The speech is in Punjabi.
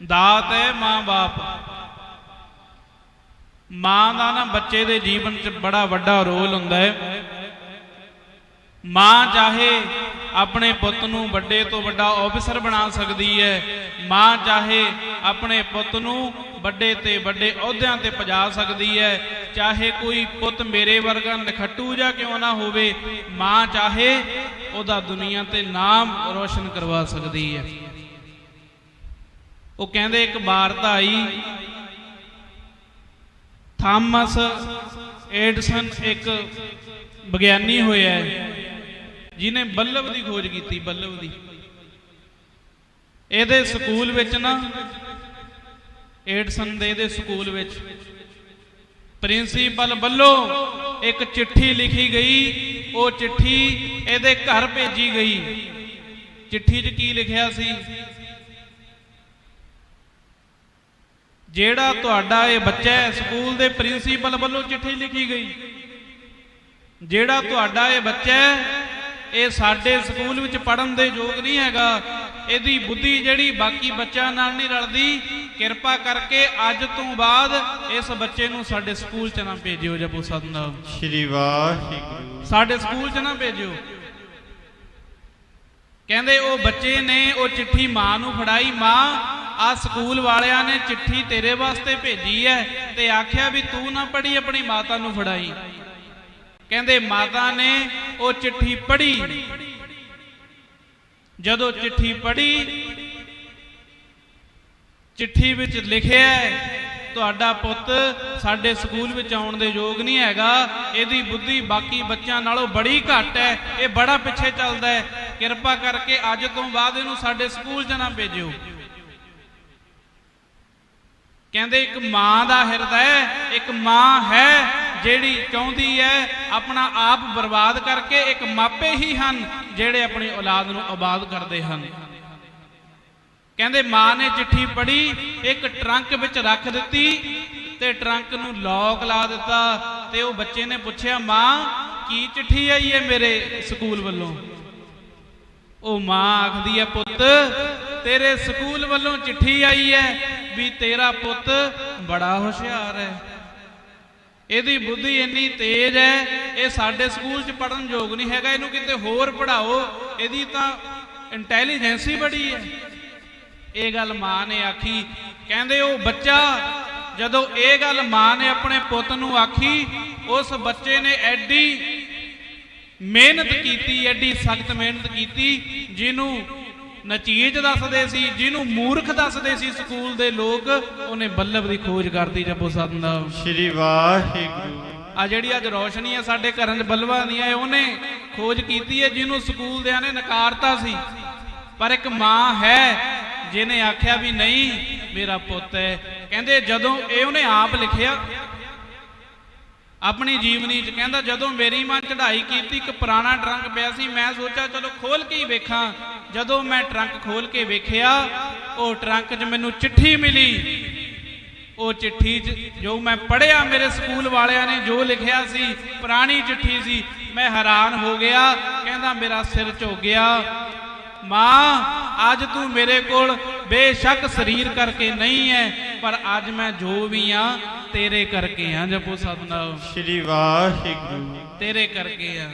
ਦਾਤ ਹੈ ਮਾਂ-ਬਾਪ ਮਾਂ ਦਾ ਨਾ ਬੱਚੇ ਦੇ ਜੀਵਨ 'ਚ ਬੜਾ ਵੱਡਾ ਰੋਲ ਹੁੰਦਾ ਹੈ। ਮਾਂ ਚਾਹੇ ਆਪਣੇ ਪੁੱਤ ਨੂੰ ਵੱਡੇ ਤੋਂ ਵੱਡਾ ਆਫੀਸਰ ਬਣਾ ਸਕਦੀ ਹੈ, ਮਾਂ ਚਾਹੇ ਆਪਣੇ ਪੁੱਤ ਨੂੰ ਵੱਡੇ ਤੇ ਵੱਡੇ ਅਹੁਦਿਆਂ ਤੇ ਪਜਾ ਸਕਦੀ ਹੈ, ਚਾਹੇ ਕੋਈ ਪੁੱਤ ਮੇਰੇ ਵਰਗਾ ਨਖੱਟੂ ਜਾਂ ਕਿਉਂ ਨਾ ਹੋਵੇ, ਮਾਂ ਚਾਹੇ ਉਹਦਾ ਦੁਨੀਆ ਤੇ ਨਾਮ ਰੋਸ਼ਨ ਕਰਵਾ ਸਕਦੀ ਹੈ। ਉਹ ਕਹਿੰਦੇ ਇੱਕ ਵਾਰਤਾ ਆਈ ਥਾਮਸ ਐਡਸਨ ਇੱਕ ਵਿਗਿਆਨੀ ਹੋਇਆ ਹੈ ਜਿਨੇ ਬੱਲਬ ਦੀ ਖੋਜ ਕੀਤੀ, ਬੱਲਬ ਦੀ। ਇਹਦੇ ਸਕੂਲ ਵਿੱਚ ਨਾ ਐਡਸਨ ਦੇ ਇਹਦੇ ਸਕੂਲ ਵਿੱਚ ਪ੍ਰਿੰਸੀਪਲ ਵੱਲੋਂ ਇੱਕ ਚਿੱਠੀ ਲਿਖੀ ਗਈ। ਉਹ ਚਿੱਠੀ ਇਹਦੇ ਘਰ ਭੇਜੀ ਗਈ। ਚਿੱਠੀ 'ਚ ਕੀ ਲਿਖਿਆ ਸੀ? ਜਿਹੜਾ ਤੁਹਾਡਾ ਇਹ ਬੱਚਾ ਹੈ ਸਕੂਲ ਦੇ ਪ੍ਰਿੰਸੀਪਲ ਵੱਲੋਂ ਚਿੱਠੀ ਲਿਖੀ ਗਈ। ਜਿਹੜਾ ਤੁਹਾਡਾ ਇਹ ਬੱਚਾ ਹੈ ਇਹ ਸਾਡੇ ਸਕੂਲ ਵਿੱਚ ਪੜਨ ਦੇ ਯੋਗ ਨਹੀਂ ਹੈਗਾ। ਇਹਦੀ ਬੁੱਧੀ ਜਿਹੜੀ ਬਾਕੀ ਬੱਚਿਆਂ ਨਾਲ ਨਹੀਂ ਰਲਦੀ। ਕਿਰਪਾ ਕਰਕੇ ਅੱਜ ਤੋਂ ਬਾਅਦ ਇਸ ਬੱਚੇ ਨੂੰ ਸਾਡੇ ਸਕੂਲ 'ਚ ਨਾ ਭੇਜਿਓ ਜਪੋ ਸਤਨਾਮ। ਸ਼੍ਰੀ ਵਾਹਿਗੁਰੂ। ਸਾਡੇ ਸਕੂਲ 'ਚ ਨਾ ਭੇਜਿਓ। ਕਹਿੰਦੇ ਉਹ ਬੱਚੇ ਨੇ ਉਹ ਚਿੱਠੀ ਮਾਂ ਨੂੰ ਫੜਾਈ। ਮਾਂ ਆ ਸਕੂਲ ਵਾਲਿਆਂ ਨੇ ਚਿੱਠੀ ਤੇਰੇ ਵਾਸਤੇ ਭੇਜੀ ਹੈ ਤੇ ਆਖਿਆ ਵੀ ਤੂੰ ਨਾ ਪੜੀ ਆਪਣੀ ਮਾਤਾ ਨੂੰ ਫੜਾਈ। ਕਹਿੰਦੇ ਮਾਤਾ ਨੇ ਉਹ ਚਿੱਠੀ ਪੜ੍ਹੀ। ਜਦੋਂ ਚਿੱਠੀ ਪੜ੍ਹੀ, ਚਿੱਠੀ ਵਿੱਚ ਲਿਖਿਆ ਤੁਹਾਡਾ ਪੁੱਤ ਸਾਡੇ ਸਕੂਲ ਵਿੱਚ ਆਉਣ ਦੇ ਯੋਗ ਨਹੀਂ ਹੈਗਾ, ਇਹਦੀ ਬੁੱਧੀ ਬਾਕੀ ਬੱਚਿਆਂ ਨਾਲੋਂ ਬੜੀ ਘੱਟ ਹੈ ਇਹ ਬੜਾ ਪਿੱਛੇ ਚੱਲਦਾ ਹੈ ਕਿਰਪਾ ਕਰਕੇ ਅੱਜ ਤੋਂ ਬਾਅਦ ਇਹਨੂੰ ਸਾਡੇ ਸਕੂਲ 'ਚ ਨਾ ਭੇਜਿਓ। ਕਹਿੰਦੇ ਇੱਕ ਮਾਂ ਦਾ ਹਿਰਦਾ ਹੈ ਇੱਕ ਮਾਂ ਹੈ ਜਿਹੜੀ ਚਾਹੁੰਦੀ ਹੈ ਆਪਣਾ ਆਪ ਬਰਬਾਦ ਕਰਕੇ ਇੱਕ ਮਾਪੇ ਹੀ ਹਨ ਜਿਹੜੇ ਆਪਣੀ ਔਲਾਦ ਨੂੰ ਆਬਾਦ ਕਰਦੇ ਹਨ। ਕਹਿੰਦੇ ਮਾਂ ਨੇ ਚਿੱਠੀ ਪੜ੍ਹੀ, ਇੱਕ ਟਰੰਕ ਵਿੱਚ ਰੱਖ ਦਿੱਤੀ ਤੇ ਟਰੰਕ ਨੂੰ ਲੌਕ ਲਾ ਦਿੱਤਾ ਤੇ ਉਹ ਬੱਚੇ ਨੇ ਪੁੱਛਿਆ, ਮਾਂ, ਕੀ ਚਿੱਠੀ ਆਈ ਹੈ ਮੇਰੇ ਸਕੂਲ ਵੱਲੋਂ? ਉਹ ਮਾਂ ਆਖਦੀ ਹੈ, ਪੁੱਤ, ਤੇਰੇ ਸਕੂਲ ਵੱਲੋਂ ਚਿੱਠੀ ਆਈ ਹੈ ਵੀ ਤੇਰਾ ਪੁੱਤ ਬੜਾ ਹੁਸ਼ਿਆਰ ਹੈ। ਇਹਦੀ ਬੁੱਧੀ ਇੰਨੀ ਤੇਜ਼ ਹੈ, ਇਹ ਸਾਡੇ ਸਕੂਲ 'ਚ ਪੜਨ ਯੋਗ ਨਹੀਂ ਹੈਗਾ, ਇਹਨੂੰ ਕਿਤੇ ਹੋਰ ਪੜਾਓ ਇਹਦੀ ਤਾਂ ਇੰਟੈਲੀਜੈਂਸ ਹੀ ਬੜੀ ਹੈ। ਇਹ ਗੱਲ ਮਾਂ ਨੇ ਆਖੀ, ਕਹਿੰਦੇ ਉਹ ਬੱਚਾ ਜਦੋਂ ਇਹ ਗੱਲ ਮਾਂ ਨੇ ਆਪਣੇ ਪੁੱਤ ਨੂੰ ਆਖੀ, ਉਸ ਬੱਚੇ ਨੇ ਐਡੀ ਮਿਹਨਤ ਕੀਤੀ, ਐਡੀ ਸਖਤ ਮਿਹਨਤ ਕੀਤੀ, ਜਿਹਨੂੰ ਨਚੀਜ ਦੱਸਦੇ ਸੀ ਜਿਹਨੂੰ ਮੂਰਖ ਦੱਸਦੇ ਸੀ ਸਕੂਲ ਦੇ ਲੋਕ ਉਹਨੇ ਬੱਲਬ ਦੀ ਖੋਜ ਕਰਤੀ ਜਪੋ ਸਤਨਾਮ। ਸ਼੍ਰੀ ਵਾਹਿਗੁਰੂ। ਆ ਜਿਹੜੀ ਅੱਜ ਰੋਸ਼ਨੀ ਹੈ ਸਾਡੇ ਘਰਾਂ 'ਚ ਬਲਬਾਂ ਨਹੀਂ ਆਏ ਉਹਨੇ ਖੋਜ ਕੀਤੀ ਹੈ ਜਿਹਨੂੰ ਸਕੂਲ ਦਿਆਂ ਨੇ ਨਕਾਰਤਾ ਸੀ। ਪਰ ਇੱਕ ਮਾਂ ਹੈ ਜਿਹਨੇ ਆਖਿਆ ਵੀ ਨਹੀਂ ਮੇਰਾ ਪੁੱਤ ਹੈ। ਕਹਿੰਦੇ ਜਦੋਂ ਇਹ ਉਹਨੇ ਆਪ ਲਿਖਿਆ ਆਪਣੀ ਜੀਵਨੀ ਚ ਕਹਿੰਦਾ ਜਦੋਂ ਮੇਰੀ ਮਾਂ ਚੜ੍ਹਾਈ ਕੀਤੀ ਇੱਕ ਪੁਰਾਣਾ ਟਰੰਕ ਪਿਆ ਸੀ ਮੈਂ ਸੋਚਿਆ ਚਲੋ ਖੋਲ ਕੇ ਹੀ ਵੇਖਾਂ। ਜਦੋਂ ਮੈਂ ਟਰੰਕ ਖੋਲ ਕੇ ਵੇਖਿਆ ਉਹ ਟਰੰਕ 'ਚ ਮੈਨੂੰ ਚਿੱਠੀ ਮਿਲੀ। ਉਹ ਚਿੱਠੀ 'ਚ ਜੋ ਮੈਂ ਪੜ੍ਹਿਆ ਮੇਰੇ ਸਕੂਲ ਵਾਲਿਆਂ ਨੇ ਜੋ ਲਿਖਿਆ ਸੀ ਪੁਰਾਣੀ ਚਿੱਠੀ ਸੀ ਮੈਂ ਹੈਰਾਨ ਹੋ ਗਿਆ। ਕਹਿੰਦਾ ਮੇਰਾ ਸਿਰ ਝੁਕ ਗਿਆ ਮਾਂ ਅੱਜ ਤੂੰ ਮੇਰੇ ਕੋਲ ਬੇਸ਼ੱਕ ਸਰੀਰ ਕਰਕੇ ਨਹੀਂ ਹੈ ਪਰ ਅੱਜ ਮੈਂ ਜੋ ਵੀ ਆ ਤੇਰੇ ਕਰਕੇ ਆ ਜਪੋ ਸਤਨਾਮ। ਸ਼੍ਰੀ ਵਾਹਿਗੁਰੂ। ਤੇਰੇ ਕਰਕੇ ਆ।